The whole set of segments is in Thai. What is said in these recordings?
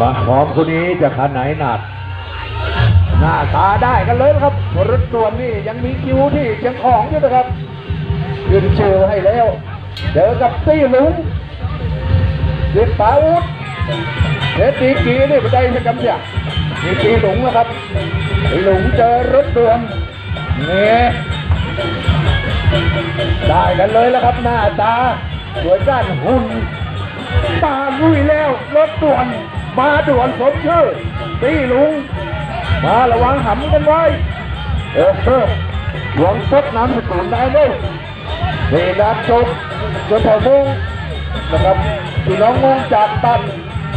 มาพร้อมคนนี้จะขนไหนหนัก หน้าตาได้กันเลยนะครับรถด่วนนี่ยังมีคิวที่เชียงของอยู่นะครับยืนเชื่อให้แล้ว เจอกับตี้หลุงเด็ดปาวุธเด็ดตีกีนี่ไม่ได้สักคำเดียมีตีหลุงนะครับหลุงเจอรถด่วนเนี่ยได้กันเลยแล้วครับหน้าตา สวยด้านหุ่นตาลุยแล้วรถด่วน มาด่วนสมชื่อตีลุง มาระวังหำกันไว้ เออเออหลวงพดน้ำสกุลได้เลยนี่นัดจบจนแถวมงนะครับพี่น้องมงจากตัน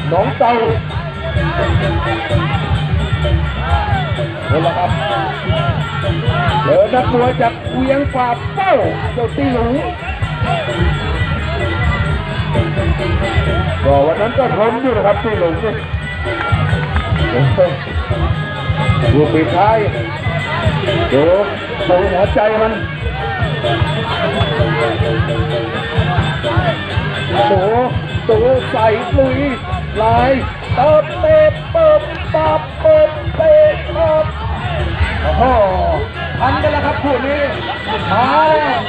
หนองเตานี่แหละครับเจอนักมวยจากเวียงฝ่าเป้าเจ้าตีหลุง ก็วันนั้นก็ทนอยู่นะครับที่หลงเนี่ยดูปีท้ายดูดูหัวใจมันดูดูใส่ลุยลายเติบเตะเปิบปับเปิบเตะปิบโอ้โหทันกันแล้วครับคู่นี้มาแล้ว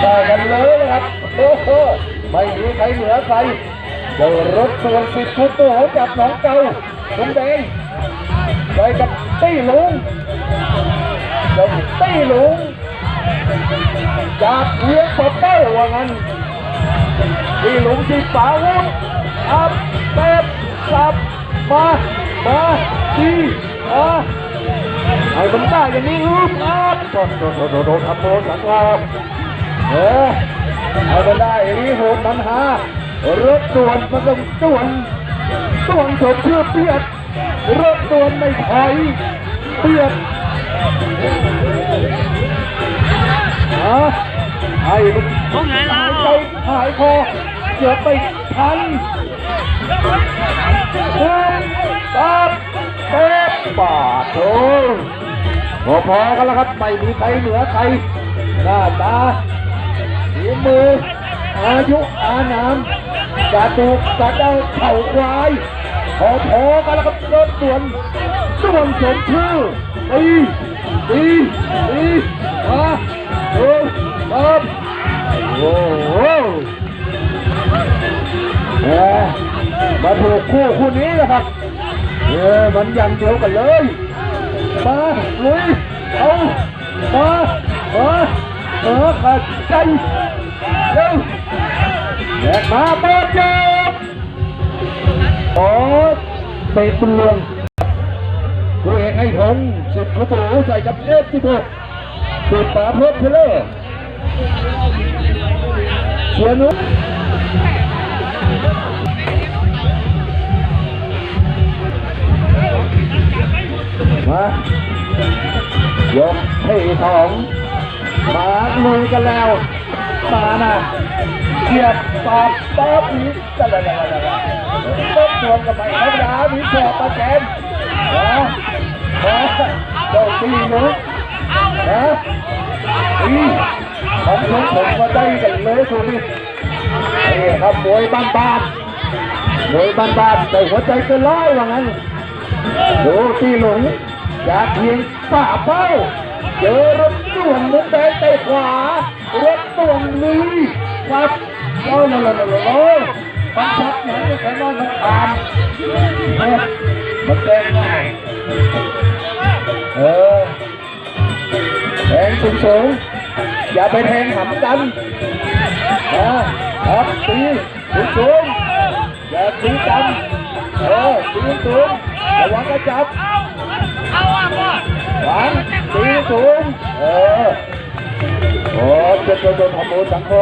ได้กันเลยนะครับโอ้โหไม่มีใครเหนือใคร เจอรถส่วนสิบทุกตัวจากหนองเก่าตรงแดงไปกับตี้ลุงเจ้าตี้ลุงจากเวียงปะเป้าว่างั้นที่หลุมที่ฝาวุธอับเต็บสับมามาดีมาไอ้มันได้อย่างนี้อึ๊บอับโดดโดดโดดโดดโดดทำโดดสังวรเออไอ้มันได้อย่างนี้หดมันหา รถด่วนมันต้องด่วนด่วนสมชื่อเปียดรถด่วนไม่ถอยเปียดฮะไอ้มันตรงไหนเราหายใจหายคอเกือบไปทันหนึ่งตับเตะบาดโถพอพอๆกันแล้วครับไม่มีใครเหนือใครหน้าตาฝีมืออายุอานาม กระดูกกระเด้าเข่าควายพอพอๆกันแล้วครับรถด่วนด่วนสมชื่อตีตีตีมาดูตามโอ้โหเออมาถูกคู่คู่นี้นะครับเออมันย่างเดียวกันเลยมาลุยเอามามาเออขัดใจเร็ว แยกมาเปิดเจ็บโอ้เตะตุลวงตัวเอกให้ทงสิบประตูใส่กับเอฟสิบหกสิบป่าเพิ่มเทเลอร์เชียนุมายกที่สองมาลุยกันแล้ว มานะเกียบตอบตอบนี้กันเลยต้นรวมกันไปธรรมดามีแสบประแกนนะนะเจ้าตีนุ๊กนะอีผมชมผมมาได้กันเลยคุณนี่นี่ครับมวยบ้านบ้านมวยบ้านบ้านแต่หัวใจก็ร้อยว่างั้นดูตีหลงจากเพียงฝ่าเป้าเจอรถด่วนมุกแดงเตะขวา รถด่วนนี้ครับโอ้โหโอ้โหโอ้โหมันชัดเหมือนจะแค่น้อยมันตามเออมันแดงง่ายเออแทงสูงสูงอย่าไปแทงหำกันนะครับตีสูงสูงอย่าตีกันเออตีสูงๆระวังกระจับเอาอะพ่อหวังตีสูงเออ โอ้จะจะจะทำโมสังโฆ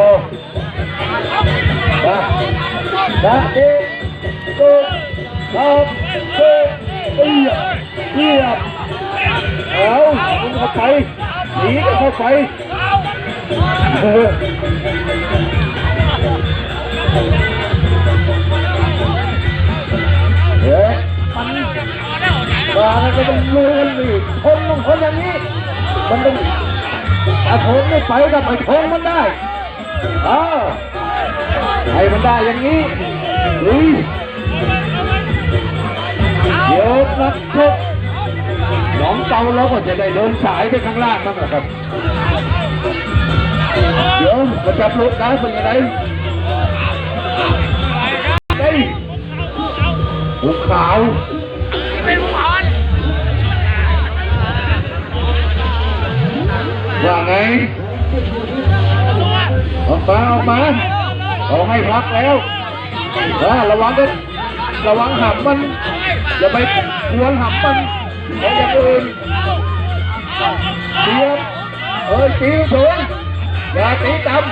นะนะตีตูทำเตะเอียเอียเอาคุณเข้าไปหนีกันเข้าไปเฮ้ยมันมาแล้วก็ต้องลุยกันอีกคนลงคนอย่างนี้มันต้อง อาทงไม่ไปกับไอ้ทงมันได้อ้าวไอ้มันได้อย่างนี้เฮ้ยเดี๋ยวนักชกน้องเตาเราก็จะได้เดินสายไปข้างล่างบ้างนะครับ เดี๋ยวมาจับรถได้เป็นยังไงเฮ้ยหูขาว ว่าไงออกมาออกมาเอาให้พักแล้วอ่าระวังกันระวังหับมัน อย่าไปกวนหับมันเอาอย่างอื่นเตียบเอ้ยตีสูงอย่าตีต่ำ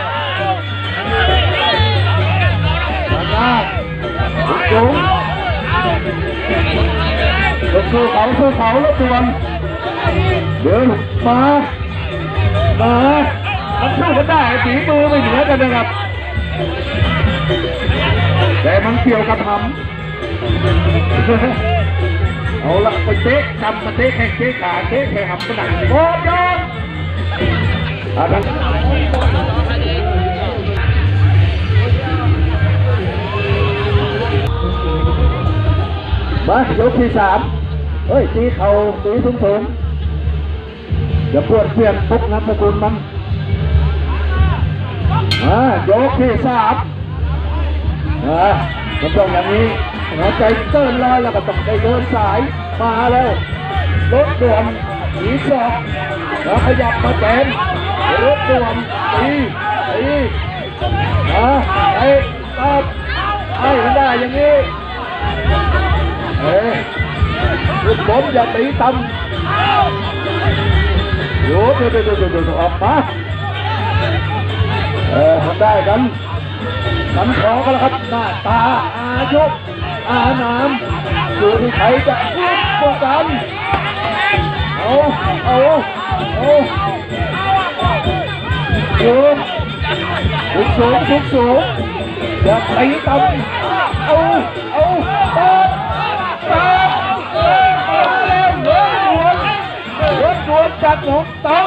มาหน้าสูงสู้เขาสู้เขาล้วตัวเดี๋ยวมา มามันสู้กันได้ฝีมือไม่เหนือกันนะครับ แต่มันเกี่ยวกับทำเอาละไปเตะทำมาเตะแข่งเตะขาเตะแข่งหำกระดังโคตรยอดอะนั้นมายกที่สามเฮ้ยตีเข่าตีสูงสูง ๆอย่าปวดเพียนพุกน้ำสกุลมันอ่ายกที่สามอ่ามันต้องอย่างนี้หัวใจเต้นลอยแล้วก็ต้องได้เดินสายมาแล้วรถด่วนหนีสอกแล้วขยับมาแจมรถด่วนตีตีอ่าไอ้ตับไอ้มันได้อย่างนี้เฮ้ยลูกบอลอย่าตีต่ำโยเดี๋ยวเดี๋ยวเดี๋ยวเดี๋ยวออกมาเออทำได้กันกันขอกันแล้วครับหน้าตาอายุอานามอยู่ที่ใครจะพูดกว่ากันเอาเอาเอาสูงสูงสูงสูงสูงอย่าตีต่ำเอา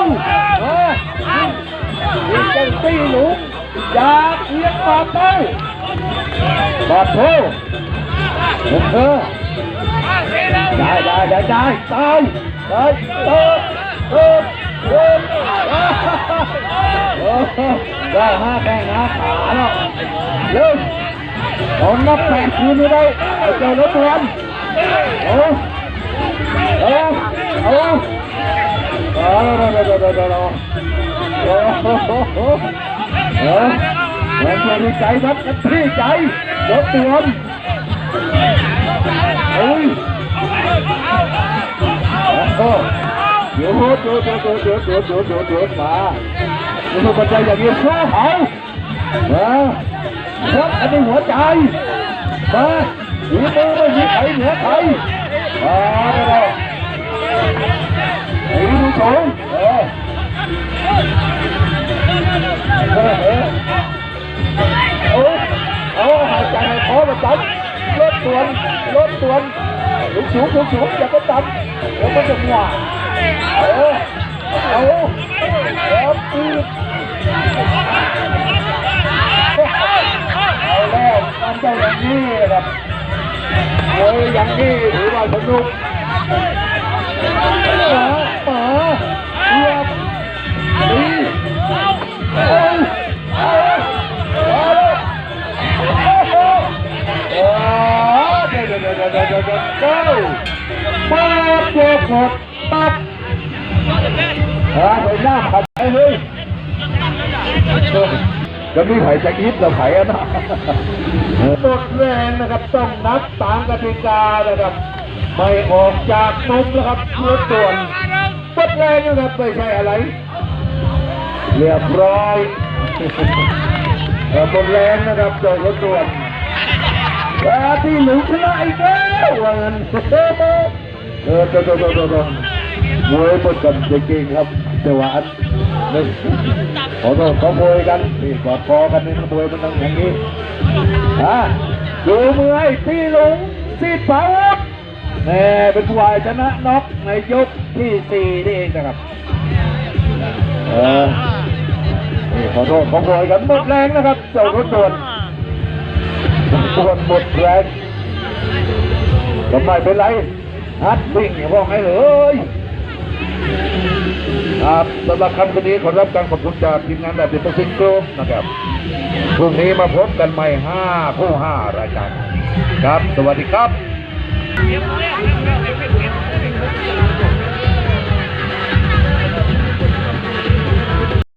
งเตาเออยิงจังตีหลุมจาเอียงปากเต้าบาดโทผมเธอได้ได้ได้ได้ตายได้เติมเติมเติมได้ห้าแข้งห้าขาแล้วเร็วเอานับแปดคืนไม่ได้เอาจ้ารถด่วนเอาเอาเอาเอ โอ้โหเออแรงเพื่อที่ใจครับกันที่ใจรถด่วนเฮ้ยโอ้เดี๋ยวเดี๋ยวเดี๋ยวเดี๋ยวเดี๋ยวเดี๋ยวเดี๋ยวเดี๋ยวเดี๋ยวมาดูปัจจัยอย่างนี้สู้เขามาครับอันนี้หัวใจมาฝีมือไม่มีใครเหนือใครมา ดี๋ยวะหวาเออเอาแล้วปีบเอาแล้วมันต้องอย่างนี้ครับโอ้ยอย่างนี้ถือว่าสนุกหมาหมาเรียบดีเอาเอาเอาโอ้โหโอ้เดี๋ยวเดี๋ยวเดี๋ยวเดี๋ยวเดี๋ยวเดี๋ยวเก้าปั๊บโยก ฮะไปหน้าขัดไอ้เฮ้ยจะมีไผ่จะอิดเราไผ่อะนะหมดแรงนะครับต้องนับตามกติกานะครับ ไม่ออกจากนมแล้วครับรถด่วนหมดแรงนะครับไม่ใช่อะไร เรียบร้อยหมดแรงนะครับโดนรถด่วนอาที่หลุมชนะอีกแล้วว่างั้นเออโดนโดนโดนโดนโดนมวยหมดกันจริงครับ แต่ว่าอันนี่ขอโทษขอโวยกันนี่กอดคอกันนี่มวยมันต้องอย่างนี้อะดูมือให้พี่หลุงซีดเผาแน่เป็นผู้วายชนะน็อกในยกที่สี่นี่เองนะครับเออนี่ขอโทษขอโวยกันหมดแรงนะครับเจ้ารถด่วนปวดหมดแรงทำไมเป็นไรฮัดวิ่งอย่าบอกให้เลย ครับสำหรับคำคืนนี้ขอรับการขอบคุณจากทีมงานแบบเด็กประสิทธิ์กมปนะครับพรุ่งนี้มาพบกันใหม่ห้าคู่ห้ารายการครับ สวัสดีครับ